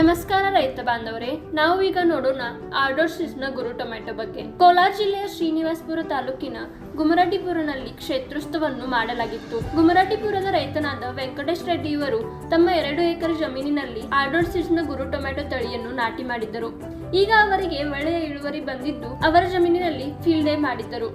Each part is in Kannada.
ನಮಸ್ಕಾರ ರೈತ ಬಾಂಧವರೇ, ನಾವು ಈಗ ನೋಡೋಣ ಆರ್ಡೋಸಿಸ್ನ ಗುರು ಟೊಮೆಟೊ ಬಗ್ಗೆ. ಕೋಲಾರ ಜಿಲ್ಲೆಯ ಶ್ರೀನಿವಾಸಪುರ ತಾಲೂಕಿನ ಗುಮರಟಿಪುರನಲ್ಲಿ ಕ್ಷೇತ್ರೋತ್ಸವವನ್ನು ಮಾಡಲಾಗಿತ್ತು. ಗುಮರಾಟಿಪುರದ ರೈತನಾದ ವೆಂಕಟೇಶ್ ರೆಡ್ಡಿ ಇವರು ತಮ್ಮ ಎರಡು ಎಕರೆ ಜಮೀನಿನಲ್ಲಿ ಆರ್ಡೋಸಿಸ್ನ ಗುರು ಟೊಮೆಟೊ ತಳಿಯನ್ನು ನಾಟಿ ಮಾಡಿದ್ದರು. ಈಗ ಅವರಿಗೆ ಒಳ್ಳೆಯ ಇಳುವರಿ ಬಂದಿದ್ದು ಅವರ ಜಮೀನಿನಲ್ಲಿ ಫೀಲ್ಡ್ ಡೇ ಮಾಡಿದ್ದರು.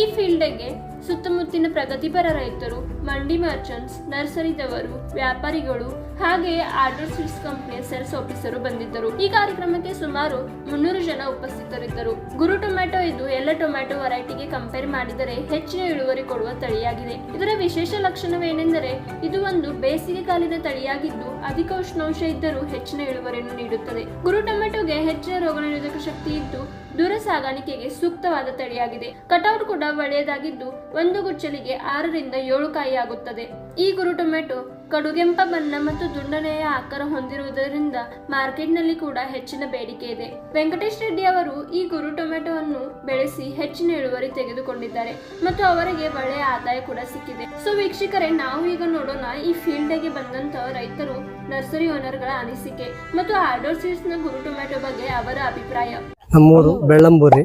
ಈ ಫೀಲ್ಡ್ ಡೇಗೆ ಸುತ್ತಮುತ್ತಿನ ಪ್ರಗತಿಪರ ರೈತರು, ಮಂಡಿ ಮರ್ಚೆಂಟ್ಸ್ ನರ್ಸರಿದವರು ವ್ಯಾಪಾರಿಗಳು ಹಾಗೆಯೇ ಆರ್ಡರ್ ಸ್ವಿಟ್ಸ್ ಕಂಪನಿಯ ಸೇಲ್ಸ್ ಆಫೀಸರು ಬಂದಿದ್ದರು. ಈ ಕಾರ್ಯಕ್ರಮಕ್ಕೆ ಸುಮಾರು ಮುನ್ನೂರು ಜನ ಉಪಸ್ಥಿತರಿದ್ದರು. ಗುರು ಟೊಮ್ಯಾಟೊ ಇದು ಎಲ್ಲ ಟೊಮ್ಯಾಟೊ ವೆರೈಟಿಗೆ ಕಂಪೇರ್ ಮಾಡಿದರೆ ಹೆಚ್ಚಿನ ಇಳುವರಿ ಕೊಡುವ ತಳಿಯಾಗಿದೆ. ಇದರ ವಿಶೇಷ ಲಕ್ಷಣವೇನೆಂದರೆ ಇದು ಒಂದು ಬೇಸಿಗೆ ಕಾಲಿನ ತಳಿಯಾಗಿದ್ದು ಅಧಿಕ ಉಷ್ಣಾಂಶ ಇದ್ದರೂ ಹೆಚ್ಚಿನ ಇಳುವರಿಯನ್ನು ನೀಡುತ್ತದೆ. ಗುರು ಟೊಮ್ಯಾಟೊಗೆ ಹೆಚ್ಚಿನ ರೋಗನಿರೋಧಕ ಶಕ್ತಿ ಇದ್ದು ದೂರ ಸಾಗಾಣಿಕೆಗೆ ಸೂಕ್ತವಾದ ತಳಿಯಾಗಿದೆ. ಕಟೌಟ್ ಕೂಡ ಒಳ್ಳೆಯದಾಗಿದ್ದು ಒಂದು ಗುಚ್ಚಲಿಗೆ ಆರರಿಂದ ಏಳು ಕಾಯಿ ಆಗುತ್ತದೆ ಈ ಗುರು ಟೊಮೆಟೊ ಕಡುಗೆಂಪ ಬಣ್ಣ ಮತ್ತು ದುಂಡನೆಯ ಆಕಾರ ಹೊಂದಿರುವುದರಿಂದ ಮಾರ್ಕೆಟ್ನಲ್ಲಿ ಕೂಡ ಹೆಚ್ಚಿನ ಬೇಡಿಕೆ ಇದೆ. ವೆಂಕಟೇಶ್ ರೆಡ್ಡಿ ಅವರು ಈ ಗುರು ಟೊಮೆಟೊವನ್ನು ಬೆಳೆಸಿ ಹೆಚ್ಚಿನ ಇಳುವರಿ ತೆಗೆದುಕೊಂಡಿದ್ದಾರೆ ಮತ್ತು ಅವರಿಗೆ ಒಳ್ಳೆಯ ಆದಾಯ ಕೂಡ ಸಿಕ್ಕಿದೆ. ಸೊ ವೀಕ್ಷಕರೇ, ನಾವು ಈಗ ನೋಡೋಣ ಈ ಫೀಲ್ಡ್ಗೆ ಬಂದಂತ ರೈತರು, ನರ್ಸರಿ ಓನರ್ಗಳ ಅನಿಸಿಕೆ ಮತ್ತು ಆರ್ಡರ್ ಸೀಡ್ಸ್ನ ಗುರು ಟೊಮೆಟೊ ಬಗ್ಗೆ ಅವರ ಅಭಿಪ್ರಾಯ. ನಮ್ಮೂರು ಬೆಳ್ಳಂಬೂರಿ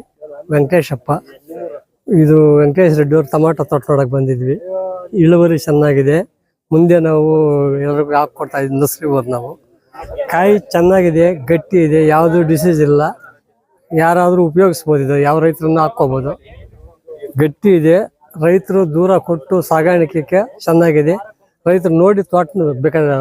ವೆಂಕಟೇಶಪ್ಪ. ಇದು ವೆಂಕಟೇಶ್ ರೆಡ್ಡಿ ಅವರು ಟೊಮಾಟೊ ತೋಟ ಬಂದಿದ್ವಿ. ಇಳುವರಿ ಚೆನ್ನಾಗಿದೆ. ಮುಂದೆ ನಾವು ಎಲ್ಲರಿಗೂ ಹಾಕೊಡ್ತಾ ಇದ್ವಿ ನರ್ಸರಿ ಹೋದ್ ನಾವು. ಕಾಯಿ ಚೆನ್ನಾಗಿದೆ, ಗಟ್ಟಿ ಇದೆ, ಯಾವುದು ಡಿಸೀಸ್ ಇಲ್ಲ. ಯಾರಾದರೂ ಉಪಯೋಗಿಸ್ಬೋದು ಇದು, ಯಾವ ರೈತರನ್ನು ಹಾಕ್ಕೋಬೋದು. ಗಟ್ಟಿ ಇದೆ, ರೈತರು ದೂರ ಕೊಟ್ಟು ಸಾಗಾಣಿಕೆಗೆ ಚೆನ್ನಾಗಿದೆ. ರೈತರು ನೋಡಿ ತೋಟ ಬೇಕಾದ್ರೆ